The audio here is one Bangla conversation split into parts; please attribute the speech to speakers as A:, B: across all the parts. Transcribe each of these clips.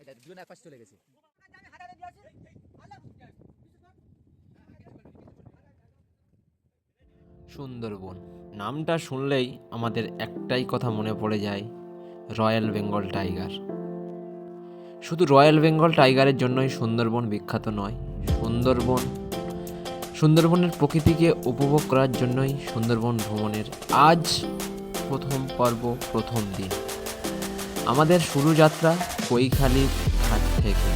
A: এটা দুজন এক পাশে চলে গেছে।
B: সুন্দরবন, নামটা শুনলেই আমাদের একটাই কথা মনে পড়ে যায়, রয়্যাল বেঙ্গল টাইগার। শুধু রয়্যাল বেঙ্গল টাইগারের জন্যই সুন্দরবন বিখ্যাত নয়, সুন্দরবন, সুন্দরবনের প্রকৃতিকে উপভোগ করার জন্যই সুন্দরবন ভ্রমণের আজ প্রথম পর্ব, প্রথম দিন। আমাদের শুরু যাত্রা কৈখালি ঘাট থেকে।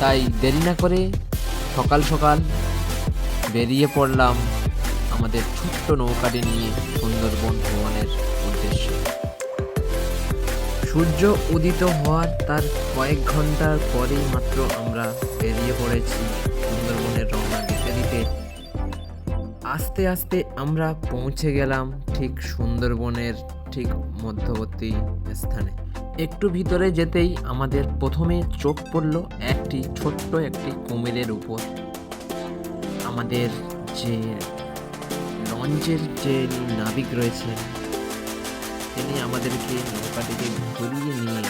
B: তাই দেরি না করে সকাল সকাল বেরিয়ে পড়লাম আমাদের ছোট্ট নৌকাটি নিয়ে সুন্দরবন ভ্রমণের উদ্দেশ্যে। সূর্য উদিত হওয়ার তার কয়েক ঘণ্টার পরেই মাত্র আমরা বেরিয়ে পড়েছি আস্তে আস্তে আমরা পৌঁছে গেলাম ঠিক সুন্দরবনের ঠিক মধ্যবর্তী স্থানে। একটু ভিতরে যেতেই আমাদের প্রথমে চোখ পড়ল একটি ছোট্ট একটি কুমিরের উপর। আমাদের যে লঞ্চের যে নাবিক রয়েছে, তিনি আমাদেরকে নৌকাটিকে ঘুরিয়ে নিয়ে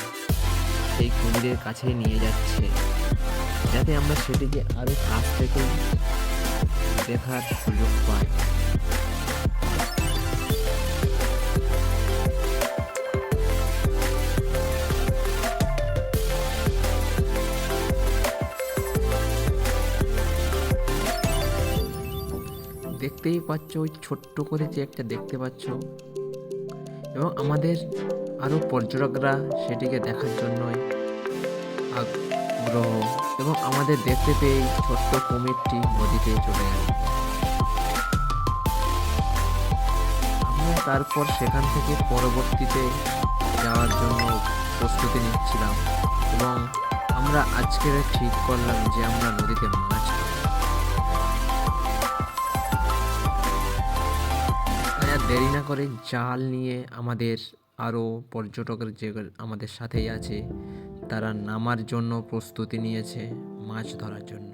B: সেই কুমিরের কাছে নিয়ে যাচ্ছে, যাতে আমরা সেটিকে আরও কাছ থেকে দেখার সুযোগ পায় দেখতেই পাচ্ছ, ওই ছোট্ট করে যে একটা দেখতে পাচ্ছ। এবং আমাদের আরও পর্যটকরা সেটিকে দেখার জন্যই আগ্রহ এবং আমাদের দেখতে পেয়েই ছোট্ট কুমিরটি নদীতে চলে গেল। আমরা তারপর সেখান থেকে পরবর্তীতে যাওয়ার জন্য প্রস্তুতি নিচ্ছিলাম এবং আমরা আজকের ঠিক করলাম যে আমরা নদীতে মাছ দেরি না করে জাল নিয়ে আমাদের আরও পর্যটকের যে আমাদের সাথেই আছে তারা নামার জন্য প্রস্তুতি নিয়েছে মাছ ধরার জন্য।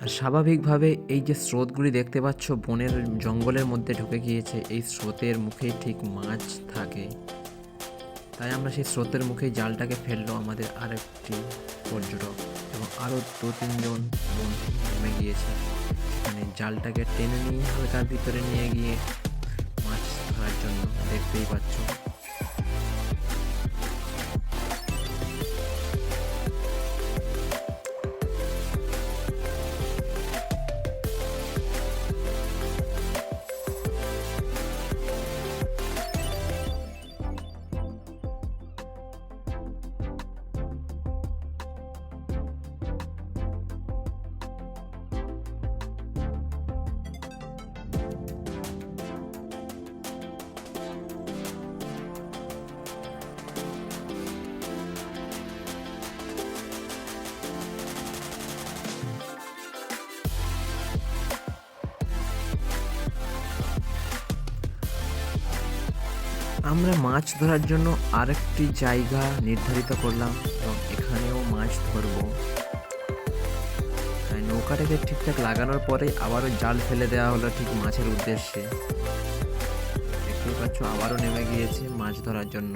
B: আর স্বাভাবিকভাবে এই যে স্রোতগুলি দেখতে পাচ্ছ, বনের জঙ্গলের মধ্যে ঢুকে গিয়েছে, এই স্রোতের মুখে ঠিক মাছ থাকে। তাই আমরা সেই স্রোতের মুখে জালটাকে ফেলল আমাদের আরেকটি পর্যটক এবং আরও দু তিনজন বন্ধু নেমে গিয়েছে। সেখানে জালটাকে টেনে নিয়ে হালকার ভিতরে নিয়ে গিয়ে মাছ ধরার জন্য দেখতেই পাচ্ছ। আমরা মাছ ধরার জন্য আরেকটি জায়গা নির্ধারিত করলাম এবং এখানেও মাছ ধরবো। নৌকাটাকে ঠিকঠাক লাগানোর পরে আবারও জাল ফেলে দেওয়া হলো ঠিক মাছের উদ্দেশ্যে। একটু পাচ্ছ, আবারও নেমে গিয়েছে মাছ ধরার জন্য।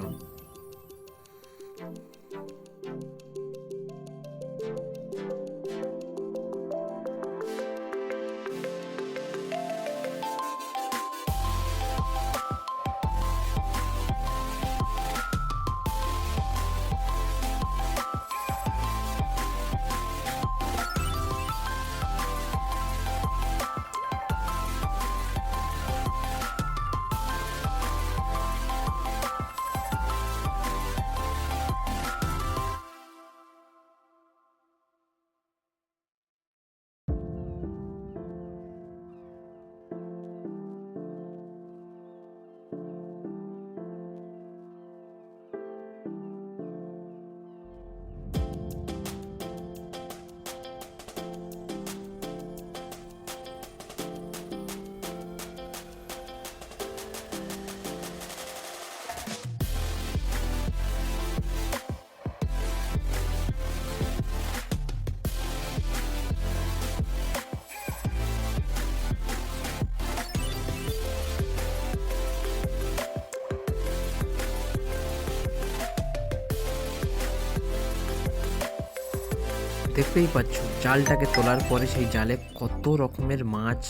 B: দেখতেই পাচ্ছ জালটাকে তোলার পরে সেই জালে কত রকমের মাছ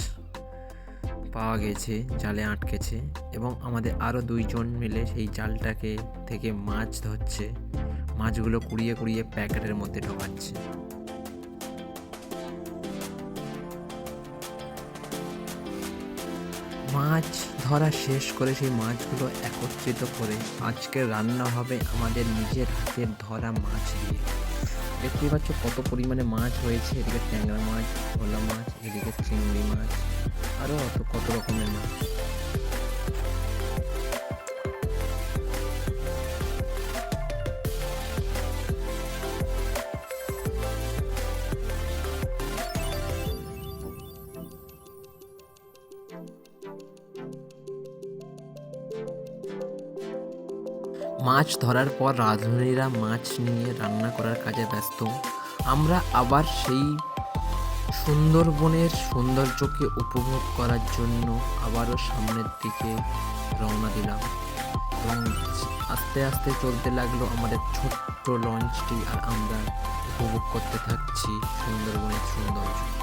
B: পাওয়া গেছে, জালে আটকেছে এবং আমাদের আরও দুইজন মিলে সেই জালটাকে থেকে মাছ ধরছে, মাছগুলো কুড়িয়ে কুড়িয়ে প্যাকেটের মধ্যে ঢোকাচ্ছে। মাছ ধরা শেষ করে সেই মাছগুলো একত্রিত করে আজকে রান্না হবে আমাদের নিজের হাতের ধরা মাছ দিয়ে। দেখতেই পাচ্ছ কত পরিমাণে মাছ হয়েছে। এদিকে ট্যাংরা মাছ, ভোলা মাছ, এদিকে চিংড়ি মাছ আরও কত রকমের মাছ। মাছ ধরার পর রাঁধুনিরা মাছ নিয়ে রান্না করার কাজে ব্যস্ত। আমরা আবার সেই সুন্দরবনের সৌন্দর্যকে উপভোগ করার জন্য আবারও সামনের দিকে রওনা দিলাম। এবং আস্তে আস্তে চলতে লাগল আমাদের ছোট্ট লঞ্চটি, আর আমরা উপভোগ করতে থাকছি সুন্দরবনের সৌন্দর্য।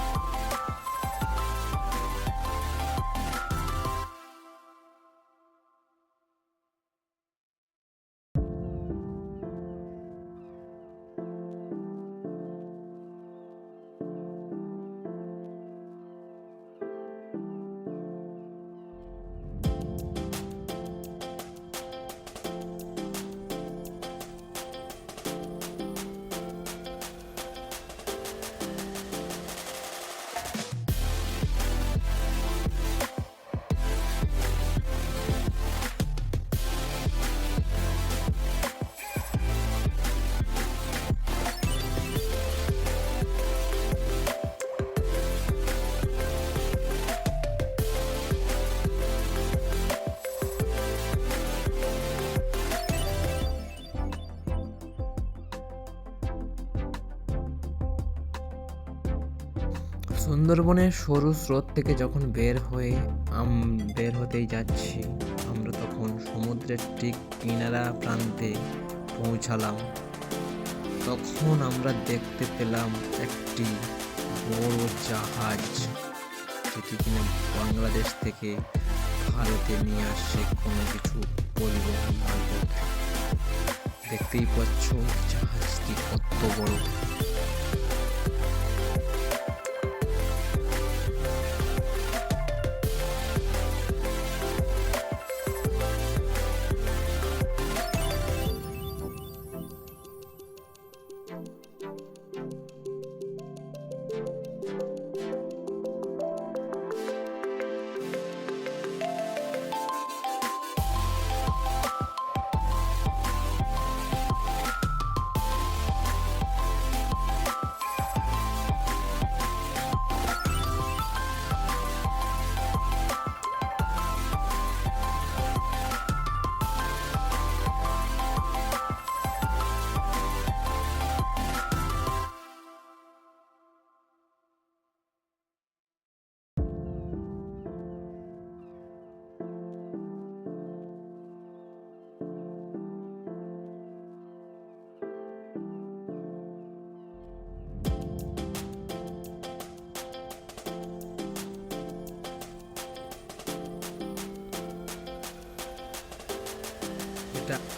B: সুন্দরবনের সরু স্রোত থেকে যখন বের হয়ে আম, বের হতেই যাচ্ছি, আমরা তখন সমুদ্রের ঠিক কিনারা প্রান্তে পৌঁছালাম। তখন আমরা দেখতে পেলাম একটি বড় জাহাজ, যেটি কিনা বাংলাদেশ থেকে ভারতে নিয়ে আসছে কোনো কিছু পরিবহন দেখতেই পাচ্ছ জাহাজটি কত বড়।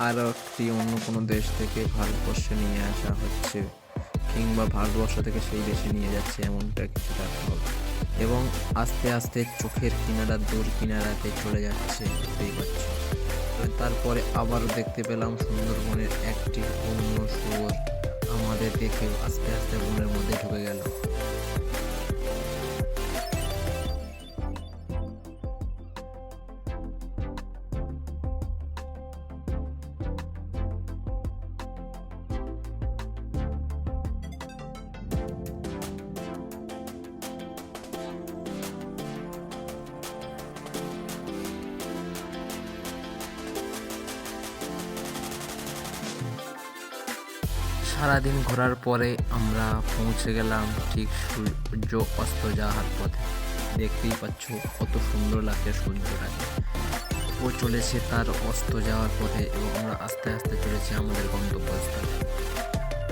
B: আরও একটি অন্য কোনো দেশ থেকে ভারতবর্ষে নিয়ে আসা হচ্ছে, কিংবা ভারতবর্ষ থেকে সেই দেশে নিয়ে যাচ্ছে এমনটা কিছুটা হবে এবং আস্তে আস্তে চোখের কিনারা, দূর কিনারাতে চলে যাচ্ছে দেখতেই পাচ্ছ তারপরে আবারও দেখতে পেলাম সুন্দরবনের একটি অন্য শুয়োর আমাদের দেখে আস্তে আস্তে বনের মধ্যে ঢুকে গেল। সারাদিন ঘোরার পরে আমরা পৌঁছে গেলাম ঠিক সূর্য অস্ত যাওয়ার পথে। দেখতেই পাচ্ছ কত সুন্দর লাগছে সূর্যটাকে ও চলেছে তার অস্ত যাওয়ার পথে এবং আমরা আস্তে আস্তে চলেছি আমাদের গন্তব্যস্থলে।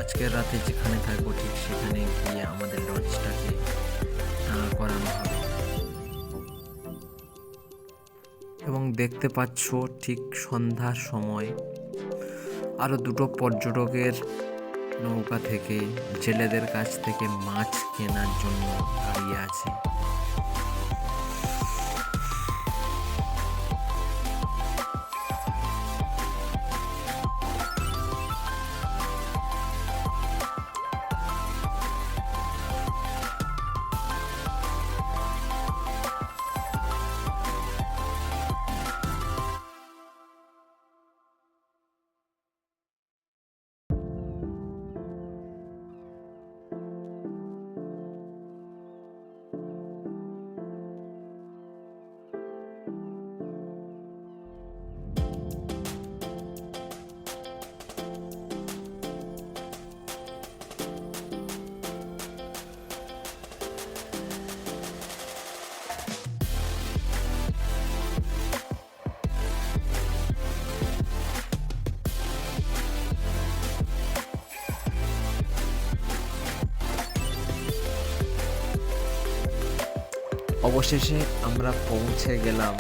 B: আজকের রাতে যেখানে থাকব ঠিক সেখানে গিয়ে আমাদের লঞ্চটাকে দাঁড় করানো হবে। এবং দেখতে পাচ্ছ ঠিক সন্ধ্যার সময় আরও দুটো পর্যটকের নৌকা থেকে জেলেদের কাছ থেকে মাছ কেনার জন্য দাঁড়িয়ে আছে। অবশেষে আমরা পৌঁছে গেলাম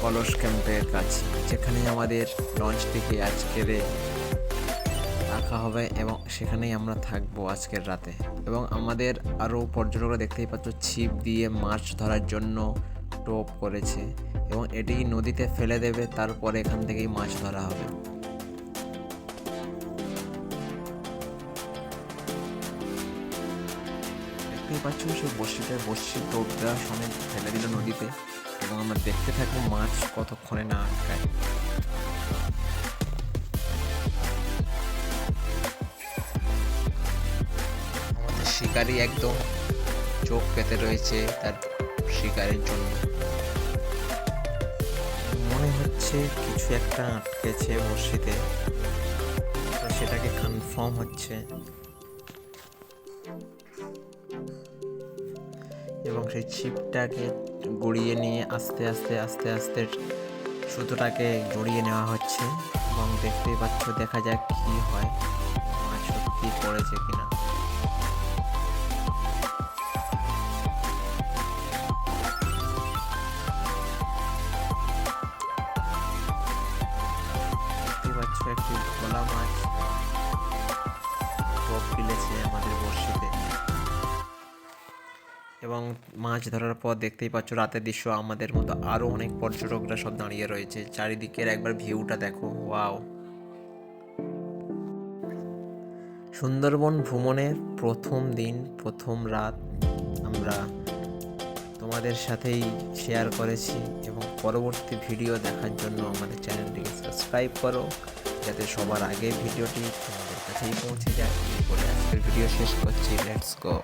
B: কলস ক্যাম্পের কাছে যেখানে আমাদের লঞ্চটিকে আজকের রাখা হবে এবং সেখানেই আমরা থাকব আজকের রাতে। এবং আমাদের আরও পর্যটকরা দেখতেই পাচ্ছ, ছিপ দিয়ে মাছ ধরার জন্য টোপ করেছে এবং এটি নদীতে ফেলে দেবে, তারপরে এখান থেকেই মাছ ধরা হবে। দেখতেই পাচ্ছ সেই বড়শিতে বড়শি টোপ দেওয়ার সময় ফেলে দিল নদীতে এবং আমরা দেখতে থাকব মাছ কতক্ষণে না আটকায় আমাদের শিকারি একদম চোখ পেতে রয়েছে তার শিকারের জন্য। মনে হচ্ছে কিছু একটা আটকেছে বড়শিতে সেটাকে কনফার্ম হচ্ছে। সেই ছিপটাকে গড়িয়ে নিয়ে আস্তে আস্তে আস্তে আস্তে সুতোটাকে গড়িয়ে নেওয়া হচ্ছে এবং দেখতেই পাচ্ছ, দেখা যাক কি হয় মাছ সত্যি পড়েছে কিনা। এবং মাছ ধরার পর দেখতেই পাচ্ছ রাতের দৃশ্য। আমাদের মতো আরও অনেক পর্যটকরা সব দাঁড়িয়ে রয়েছে। চারিদিকের একবার ভিউটা দেখো। ওয়াও। সুন্দরবন ভ্রমণের প্রথম দিন, প্রথম রাত আমরা তোমাদের সাথেই শেয়ার করেছি এবং পরবর্তী ভিডিও দেখার জন্য আমাদের চ্যানেলটিকে সাবস্ক্রাইব করো, যাতে সবার আগে ভিডিওটি তোমাদের কাছেই পৌঁছে যায়। আজকের ভিডিও শেষ করছি। Let's go